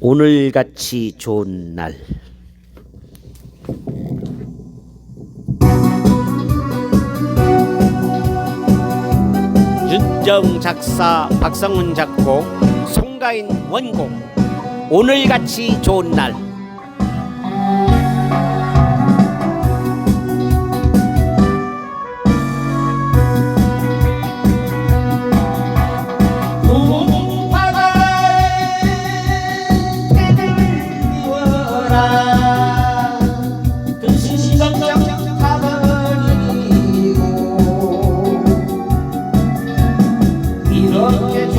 오늘같이 좋은 날 윤정 작사 박성훈 작곡 송가인 원곡 오늘같이 좋은 날 오. porque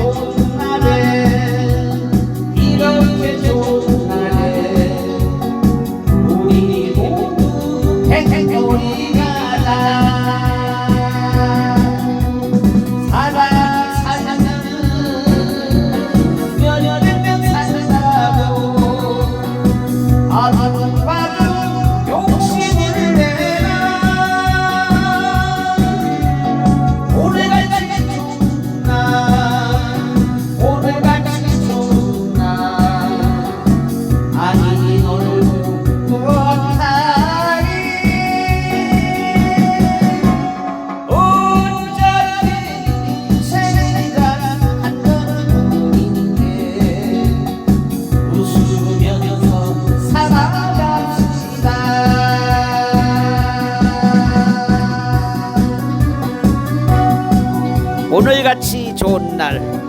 오늘같이 좋은 날.